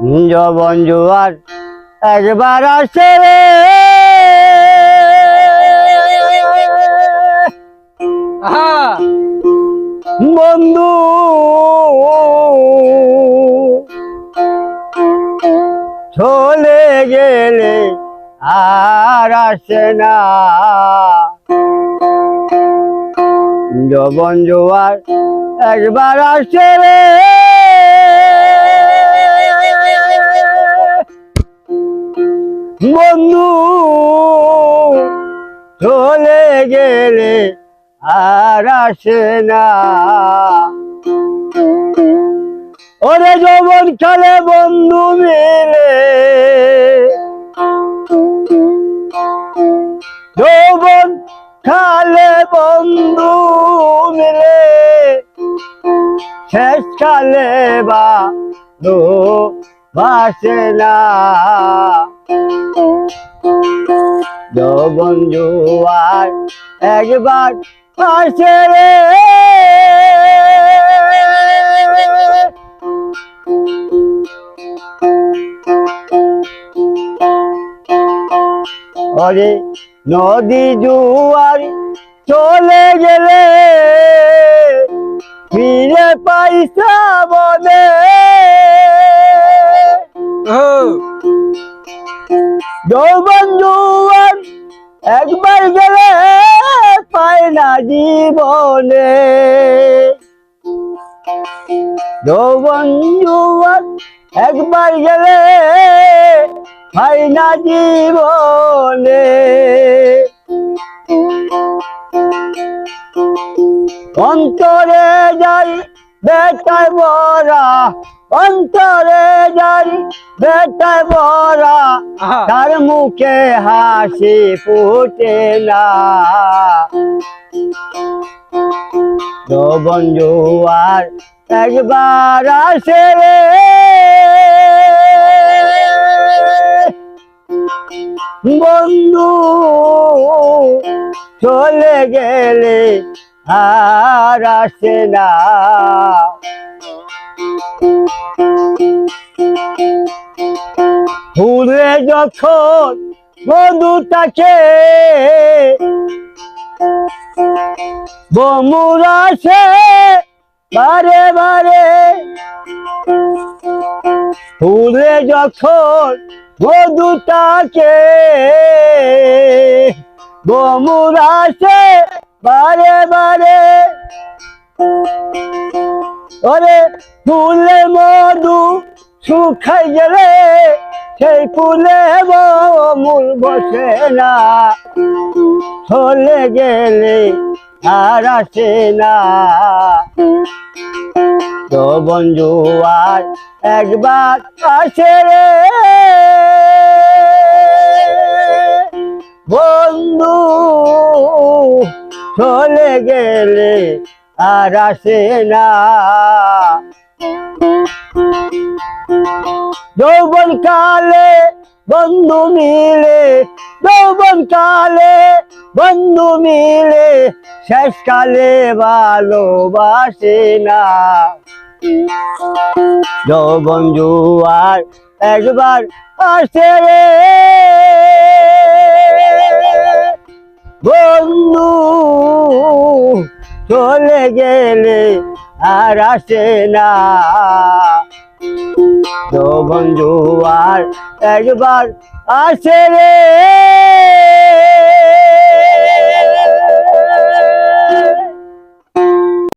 যবন জুয়ার একবার আসে বন্ধু। চলে গেলে আর আসে না। যবন জোয়ার একবার আসে রে। চলে গেলে আর আসে না। ওরে যৌবন খেলে বন্ধু মিলে। যৌবন খালে বন্ধু মিলে। শেষ কালে বা বাসে না। যৌবন জুয়ার একবার আসে রে। ওরে নদী জুয়ার চলে গেলে ফিরে পাইসা ও। যৌবন জুয়ার একবার গেলে পায় না জীবনে। যৌবন জুয়ার একবার গেলে পায় না জীবনে। অন্তরে যাই বেটায় বরা অন্তরে বেটায় বরা আহা। তার মুখে হাসি ফুটে না। যৌবন জুয়ার একবার আসে রে। বন্ধু চলে গেলে আর আসে না। ফুলে যখন মধুটাকে বমুরা সে বারে বারে। ফুলে যখন মধুটাকে বমুরা সে বারে বারে। ওরে ফুলে মধু শুকাই গেলে সেই ফুলে মূল বসে না। চলে গেলে আর আসে না। তো বন্ধু আর একবার আসে রে। বন্ধু, চলে গেলে আর না। যৌবন কালে বন্ধু মিলে যৌবন কালে বন্ধু মিলে শেষ কালে ভালোবাসে না। যৌবন জুয়ার একবার আসে রে। বন্ধু চলে গেলে আর আসে না। বন্ধু আর একবার আসে রে।